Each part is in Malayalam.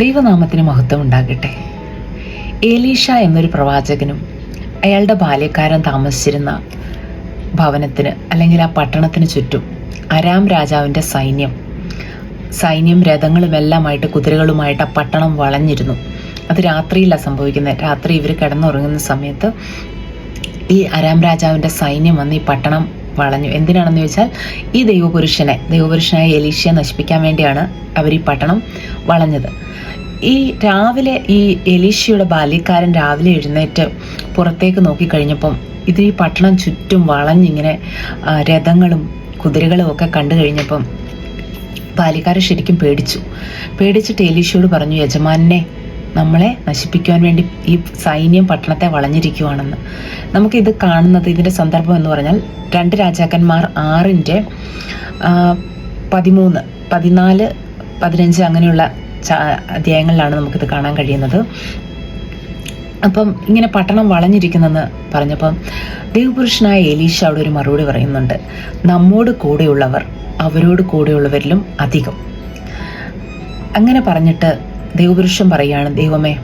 ദൈവനാമത്തിന് മഹത്വം ഉണ്ടാകട്ടെ. ഏലീഷ എന്നൊരു പ്രവാചകനും അയാളുടെ ബാല്യക്കാരൻ താമസിച്ചിരുന്ന ഭവനത്തിന് അല്ലെങ്കിൽ ആ പട്ടണത്തിന് ചുറ്റും അരാം രാജാവിന്റെ സൈന്യം സൈന്യം രഥങ്ങളും എല്ലാമായിട്ട് കുതിരകളുമായിട്ട് ആ പട്ടണം വളഞ്ഞിരുന്നു. അത് രാത്രിയിലാണ് സംഭവിക്കുന്നത്. രാത്രി ഇവർ കിടന്നുറങ്ങുന്ന സമയത്ത് ഈ അരാം രാജാവിന്റെ സൈന്യം വന്ന് ഈ പട്ടണം വളഞ്ഞു എന്തിനാണെന്ന് ചോദിച്ചാൽ ഈ ദൈവപുരുഷനെ ദൈവപുരുഷനായ എലീഷയെ നശിപ്പിക്കാൻ വേണ്ടിയാണ് അവർ ഈ പട്ടണം വളഞ്ഞത്. ഈ രാവിലെ ഈ എലീഷയുടെ ബാല്യക്കാരൻ രാവിലെ എഴുന്നേറ്റ് പുറത്തേക്ക് നോക്കിക്കഴിഞ്ഞപ്പം ഇത് ഈ പട്ടണം ചുറ്റും വളഞ്ഞിങ്ങനെ രഥങ്ങളും കുതിരകളും ഒക്കെ കണ്ടു കഴിഞ്ഞപ്പം ബാല്യക്കാരൻ ശരിക്കും പേടിച്ചു. പേടിച്ചിട്ട് എലീഷയോട് പറഞ്ഞു യജമാനെ നമ്മളെ നശിപ്പിക്കുവാൻ വേണ്ടി ഈ സൈന്യം പട്ടണത്തെ വളഞ്ഞിരിക്കുവാണെന്ന്. നമുക്കിത് കാണുന്നത് ഇതിന്റെ സന്ദർഭം എന്ന് പറഞ്ഞാൽ രണ്ട് രാജാക്കന്മാർ ആറിന്റെ പതിമൂന്ന് പതിനാല് പതിനഞ്ച് അങ്ങനെയുള്ള അധ്യായങ്ങളിലാണ് നമുക്കിത് കാണാൻ കഴിയുന്നത്. അപ്പം ഇങ്ങനെ പട്ടണം വളഞ്ഞിരിക്കുന്നെന്ന് പറഞ്ഞപ്പം ദൈവപുരുഷനായ എലീഷ അവിടെ ഒരു മറുപടി പറയുന്നുണ്ട്. നമ്മോട് കൂടെയുള്ളവർ അവരോട് കൂടെയുള്ളവരിലും അധികം. അങ്ങനെ പറഞ്ഞിട്ട് ദൈവപുരുഷൻ പറയാണ് ദൈവമേ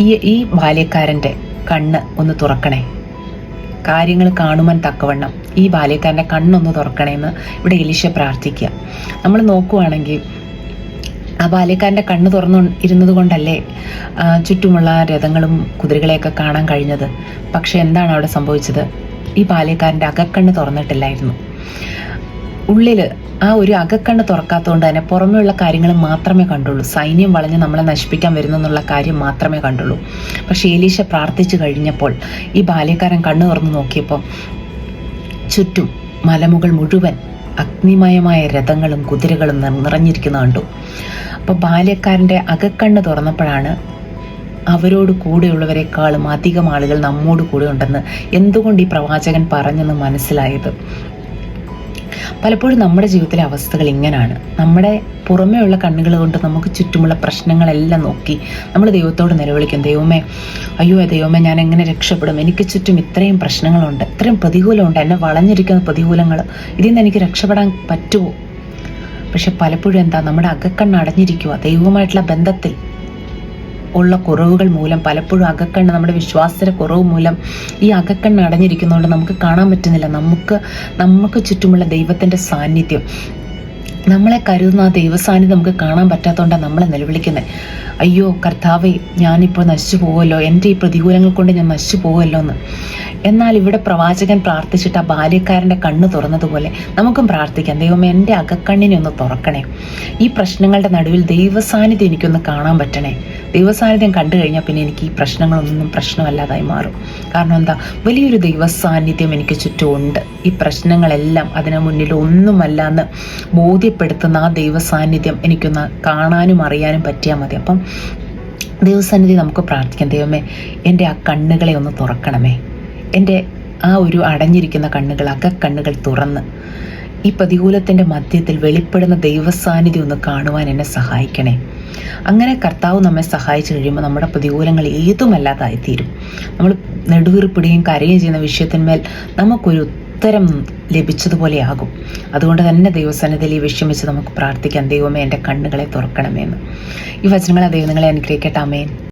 ഈ ഈ ബാല്യക്കാരന്റെ കണ്ണ് ഒന്ന് തുറക്കണേ. കാര്യങ്ങൾ കാണുവാൻ തക്കവണ്ണം ഈ ബാല്യക്കാരന്റെ കണ്ണൊന്ന് തുറക്കണേന്ന് ഇവിടെ എലിശ പ്രാർത്ഥിക്കുക. നമ്മൾ നോക്കുവാണെങ്കിൽ ആ ബാല്യക്കാരന്റെ കണ്ണ് തുറന്നു ഇരുന്നത് കൊണ്ടല്ലേ ചുറ്റുമുള്ള രഥങ്ങളും കുതിരകളെയൊക്കെ കാണാൻ കഴിഞ്ഞത്? പക്ഷെ എന്താണ് അവിടെ സംഭവിച്ചത്? ഈ ബാല്യക്കാരന്റെ അകക്കണ്ണ് തുറന്നിട്ടില്ലായിരുന്നു. ഉള്ളിൽ ആ ഒരു അകക്കണ്ണ് തുറക്കാത്തതുകൊണ്ട് തന്നെ പുറമെയുള്ള കാര്യങ്ങൾ മാത്രമേ കണ്ടുള്ളൂ. സൈന്യം വളഞ്ഞ് നമ്മളെ നശിപ്പിക്കാൻ വരുന്നെന്നുള്ള കാര്യം മാത്രമേ കണ്ടുള്ളൂ. പക്ഷേ ഏലീശ പ്രാർത്ഥിച്ചു കഴിഞ്ഞപ്പോൾ ഈ ബാല്യക്കാരൻ കണ്ണു തുറന്നു നോക്കിയപ്പോൾ ചുറ്റും മലമുകൾ മുഴുവൻ അഗ്നിമയമായ രഥങ്ങളും കുതിരകളും നിറഞ്ഞിരിക്കുന്ന കണ്ടു. അപ്പോൾ ബാല്യക്കാരന്റെ അകക്കണ്ണ് തുറന്നപ്പോഴാണ് അവരോട് കൂടെയുള്ളവരെക്കാളും അധികം ആളുകൾ നമ്മോട് കൂടെ ഉണ്ടെന്ന് എന്തുകൊണ്ട് ഈ പ്രവാചകൻ പറഞ്ഞെന്ന് മനസ്സിലായത്? പലപ്പോഴും നമ്മുടെ ജീവിതത്തിലെ അവസ്ഥകൾ ഇങ്ങനെയാണ് നമ്മുടെ പുറമേയുള്ള കണ്ണുകൾ കൊണ്ട് നമുക്ക് ചുറ്റുമുള്ള പ്രശ്നങ്ങളെല്ലാം നോക്കി നമ്മൾ ദൈവത്തോട് നിലവിളിക്കും ദൈവമേ അയ്യോ ദൈവമേ ഞാൻ എങ്ങനെ രക്ഷപ്പെടും? എനിക്ക് ചുറ്റും ഇത്രയും പ്രശ്നങ്ങളുണ്ട് ഇത്രയും പ്രതികൂലമുണ്ട് എന്നെ വളഞ്ഞിരിക്കുന്ന പ്രതികൂലങ്ങൾ ഇതിൽ നിന്ന് എനിക്ക് രക്ഷപ്പെടാൻ പറ്റുമോ? പക്ഷെ പലപ്പോഴും എന്താ നമ്മുടെ അകക്കണ്ണ് അടഞ്ഞിരിക്കുക ദൈവവുമായിട്ടുള്ള ബന്ധത്തിൽ ഉള്ള കുറവുകൾ മൂലം പലപ്പോഴും അകക്കണ്ണ് നമ്മുടെ വിശ്വാസത്തിന്റെ കുറവ് മൂലം ഈ അകക്കണ്ണ് അടഞ്ഞിരിക്കുന്നതുകൊണ്ട് നമുക്ക് കാണാൻ പറ്റുന്നില്ല. നമുക്ക് നമുക്ക് ചുറ്റുമുള്ള ദൈവത്തിന്റെ സാന്നിധ്യം. നമ്മളെ കരുതുന്ന ആ ദൈവസാന്നിധ്യം നമുക്ക് കാണാൻ പറ്റാത്തതുകൊണ്ടാണ് നമ്മളെ നിലവിളിക്കുന്നത്. അയ്യോ കർത്താവേ ഞാനിപ്പോൾ നശിച്ചു പോകുമല്ലോ. എന്റെ ഈ പ്രതികൂലങ്ങൾ കൊണ്ട് ഞാൻ നശിച്ചു പോകുമല്ലോ എന്ന്. എന്നാൽ ഇവിടെ പ്രവാചകൻ പ്രാർത്ഥിച്ചിട്ട് ആ ബാല്യക്കാരന്റെ കണ്ണ് തുറന്നതുപോലെ നമുക്കും പ്രാർത്ഥിക്കാം. ദൈവമേ എന്റെ അകക്കണ്ണിനെ ഒന്ന് തുറക്കണേ. ഈ പ്രശ്നങ്ങളുടെ നടുവിൽ ദൈവസാന്നിധ്യം എനിക്കൊന്ന് കാണാൻ പറ്റണേ. ദൈവസാന്നിധ്യം കണ്ടു കഴിഞ്ഞാൽ പിന്നെ എനിക്ക് ഈ പ്രശ്നങ്ങളൊന്നും പ്രശ്നമല്ലാതായി മാറും. കാരണം എന്താ? വലിയൊരു ദൈവസാന്നിധ്യം എനിക്ക് ചുറ്റുമുണ്ട്. ഈ പ്രശ്നങ്ങളെല്ലാം അതിന് മുന്നിൽ ഒന്നുമല്ല എന്ന് ബോധ്യപ്പെടുത്തുന്ന ആ ദൈവസാന്നിധ്യം എനിക്കൊന്ന് കാണാനും അറിയാനും പറ്റിയാൽ മതി. അപ്പം ദൈവസന്നിധി നമുക്ക് പ്രാർത്ഥിക്കാം. ദൈവമേ എന്റെ ആ കണ്ണുകളെ ഒന്ന് തുറക്കണമേ. എന്റെ ആ ഒരു അടഞ്ഞിരിക്കുന്ന കണ്ണുകൾ അകക്കണ്ണുകൾ തുറന്ന് ഈ പ്രതികൂലത്തിന്റെ മധ്യത്തിൽ വെളിപ്പെടുന്ന ദൈവസാന്നിധി ഒന്ന് കാണുവാൻ എന്നെ സഹായിക്കണേ. അങ്ങനെ കർത്താവ് നമ്മെ സഹായിച്ചു കഴിയുമ്പോൾ നമ്മുടെ പ്രതികൂലങ്ങൾ ഏതുമല്ലാതായിത്തീരും. നമ്മൾ നെടുവീർപ്പിടുകയും കരയുകയും ചെയ്യുന്ന വിഷയത്തിന്മേൽ നമുക്കൊരു ഉത്തരം ലഭിച്ചതുപോലെയാകും. അതുകൊണ്ട് തന്നെ ദൈവസന്നിധിയിൽ ഈ വിഷയം വെച്ച് നമുക്ക് പ്രാർത്ഥിക്കാം. ദൈവമേ എന്റെ കണ്ണുകളെ തുറക്കണമേ എന്ന്. ഈ വചനങ്ങളെ ദൈവങ്ങളെ അനുഗ്രഹിക്കട്ടെ. അമേൻ